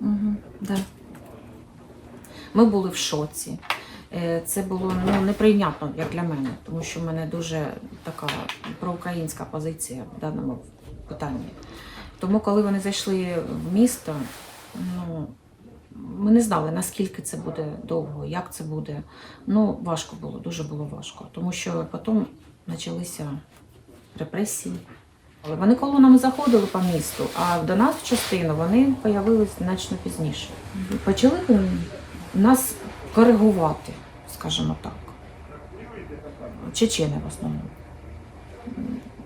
Угу, да. Ми були в шоці. Е, Це було ну, неприйнятно, як для мене, тому що в мене дуже така проукраїнська позиція в даному питанні. Тому, коли вони зайшли в місто, ну, ми не знали, наскільки це буде довго, як це буде. Ну, важко було, дуже було важко. Тому що потім почалися репресії. Але Вони колонами заходили по місту, а до нас в частину вони з'явилися значно пізніше. Почали нас коригувати, скажімо так. Чечени в основному,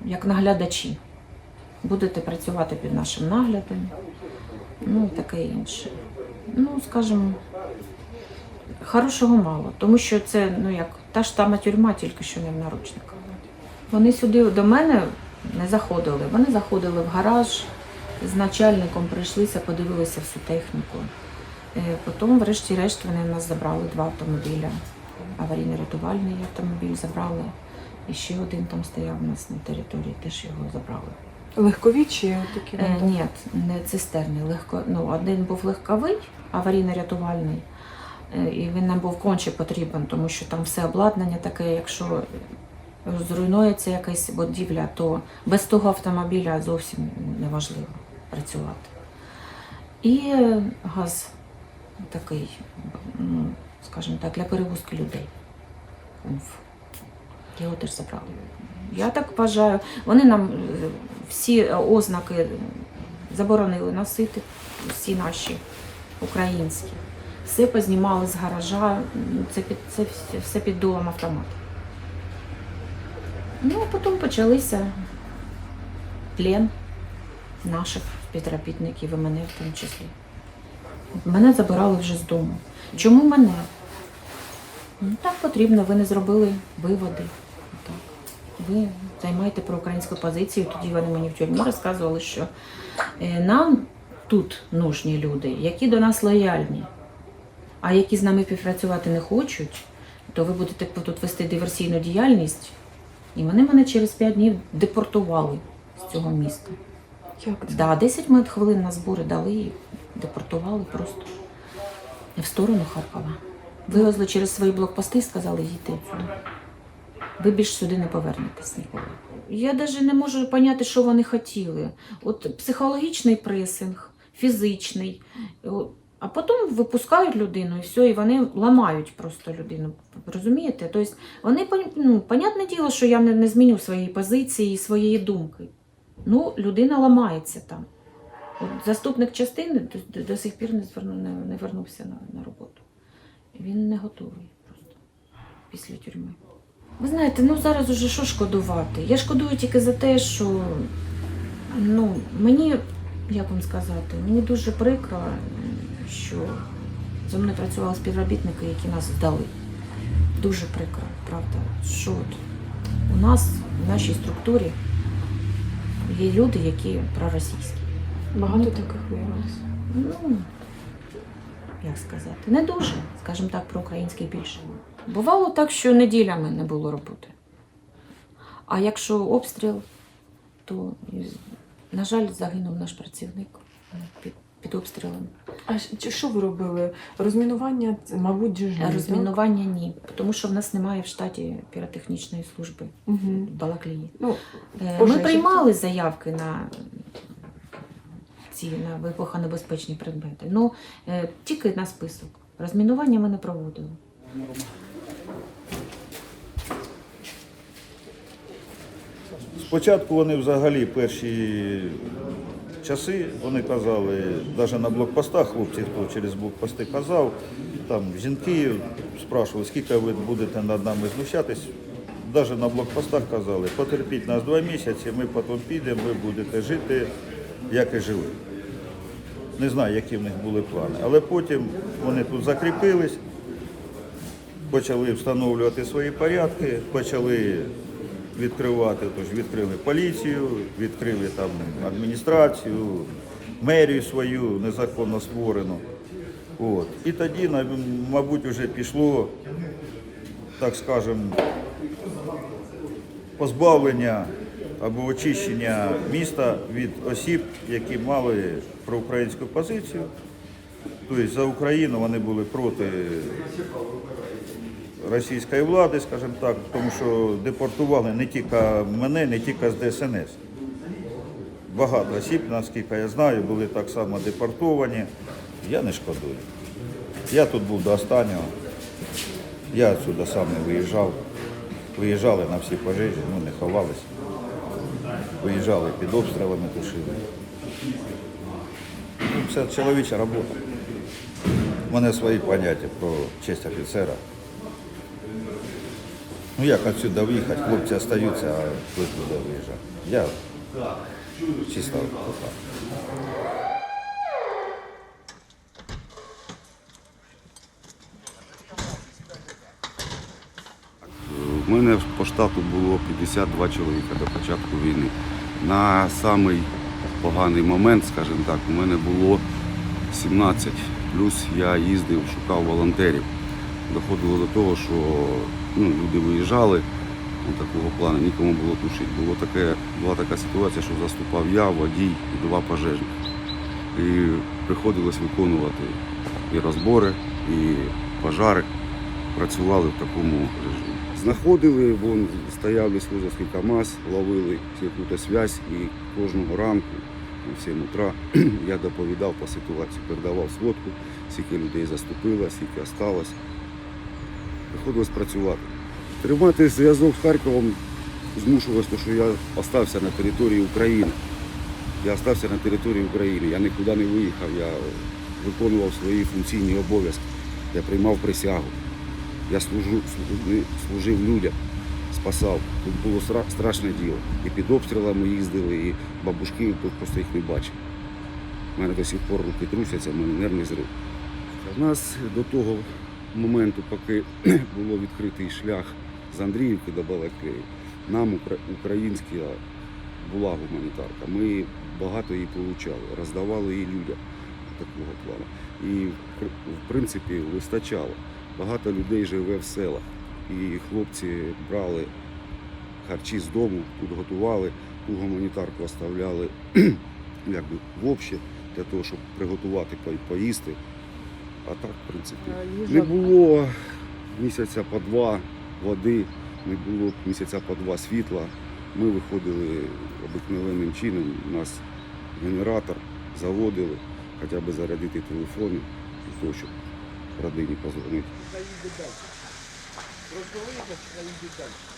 як наглядачі. Будете працювати під нашим наглядом, ну і таке інше. Ну, скажімо, хорошого мало, тому що це ну як та ж сама тюрма, тільки що не в наручниках. Вони сюди до мене не заходили. Вони заходили в гараж з начальником, прийшлися, подивилися всю техніку. Е, Потім, врешті-решт, вони в нас забрали два автомобіля. Аварійно-рятувальний автомобіль забрали. І ще один там стояв у нас на території, теж його забрали. Легкові чи такі? Е, ні, не цистерни. Легко, ну, один був легковий, аварійно-рятувальний. Е, І він нам був конче потрібен, тому що там все обладнання таке, якщо зруйнується якась будівля, то без того автомобіля зовсім неможливо працювати. І е, газ такий, ну, скажімо так, для перевозки людей. Його теж забрали. Я так вважаю. Вони нам е, всі ознаки заборонили носити, всі наші українські. Все познімали з гаража, це, під, це все- під дулом автомата. Ну, а потім почалися плен наших співробітників і мене в тому числі. Мене забирали вже з дому. Чому мене? Ну, так потрібно, ви не зробили виводи. Так. Ви займаєте проукраїнську позицію. Тоді вони мені в тюрмі розказували, що е, нам тут нужні люди, які до нас лояльні, а які з нами співпрацювати не хочуть, то ви будете тут вести диверсійну діяльність. І вони мене через 5 днів депортували з цього міста. Як це? Да, 10 минут хвилин на збори дали і депортували просто в сторону Харкова. Вивезли через свої блокпости і сказали, їдьте сюди. Ви більш сюди не повернетесь ніколи. Я навіть не можу поняти, що вони хотіли. От психологічний пресинг, фізичний. А потім випускають людину і все, і вони ламають просто людину. Розумієте? Тобто вони, ну, понятне діло, що я не, не зміню своєї позиції і своєї думки. Ну, людина ламається там. От заступник частини до, до, до сих пір не, зверну, не, не вернувся на, на роботу. Він не готовий просто після тюрми. Ви знаєте, ну зараз уже що шкодувати? Я шкодую тільки за те, що ну, мені, як вам сказати, мені дуже прикро, що за мною працювали співробітники, які нас здали. Дуже прикро, правда. Що от у нас в нашій структурі є люди, які проросійські. Багато таких виявилося. Ну, як сказати, не дуже, скажімо так, проукраїнський більше. Бувало так, що неділями не було роботи. А якщо обстріл, то, на жаль, загинув наш працівник під, під обстрілом. А що ви робили? Розмінування, це, мабуть, ж. Розмінування ні, тому що в нас немає в штаті піротехнічної служби Угу. в Балаклії. Ну, Е, Ми приймали заявки на ці на вибухонебезпечні предмети. Ну е, тільки на список. Розмінування ми не проводили. Спочатку вони взагалі перші часи, вони казали, навіть на блокпостах, хлопці, хто через блокпости казав, там жінки спрашували, скільки ви будете над нами знущатись. Навіть на блокпостах казали, потерпіть нас два місяці, ми потім підемо, ви будете жити, як і жили. Не знаю, які в них були плани. Але потім вони тут закріпились, почали встановлювати свої порядки, почали відкривати, тож відкрили поліцію, відкрили там адміністрацію, мерію свою незаконно створену. От. І тоді, мабуть, вже пішло, так скажемо, позбавлення або очищення міста від осіб, які мали проукраїнську позицію Тобто за Україну вони були проти російської влади, скажімо так, тому що депортували не тільки мене, не тільки з ДСНС. Багато осіб, наскільки я знаю, були так само депортовані. Я не шкодую. Я тут був до останнього. Я відсюди сам не виїжджав. Виїжджали на всі пожежі, ну не ховалися. Виїжджали під обстрілами, тушили. Ну, Це чоловіча робота. У мене свої поняття про честь офіцера. Ну як відсюди виїхати, хлопці залишаються, а хтось буде виїжджати. Я чисто отак. У мене по штату було 52 чоловіка до початку війни. На самий поганий момент, скажімо так, у мене було 17. Плюс я їздив, шукав волонтерів. Доходило до того, що ну, люди виїжджали ну, такого плану, нікому було тушити. Було таке, була така ситуація, що заступав я, водій і два пожежники. І приходилось виконувати і розбори, і пожари. Працювали в такому режимі. Знаходили, вон стояв лісхозовський КАМАЗ, ловили якусь зв'язь і кожного ранку, о 7 утра, я доповідав по ситуації, передавав сводку, скільки людей заступило, скільки осталось. Приходилось працювати. Тримати зв'язок з Харковом змушувалось, що я остався на території України. Я остався на території України, я нікуди не виїхав, я виконував свої функційні обов'язки, я приймав присягу. Я служу, служив людям, спасав. Тут було страшне діло. І під обстрілами їздили, і бабушки тут просто їх не бачив. У мене до сих пор руки трусяться, в мене нервний зрив. У нас до того моменту, поки було відкритий шлях з Андріївки до Балаклеї, нам українська була гуманітарка. Ми багато її отримали, роздавали її людям такого плану. І в принципі вистачало. Багато людей живе в селах. І хлопці брали харчі з дому, тут готували, ту гуманітарку оставляли якби, в обще для того, щоб приготувати поїсти. А так, в принципі, не було місяця по два води, не було місяця по два світла. Ми виходили обикновенним чином. У нас генератор заводили, хоча б зарядити телефони для того, щоб родині позвонити. Розговорити, хай йде далі.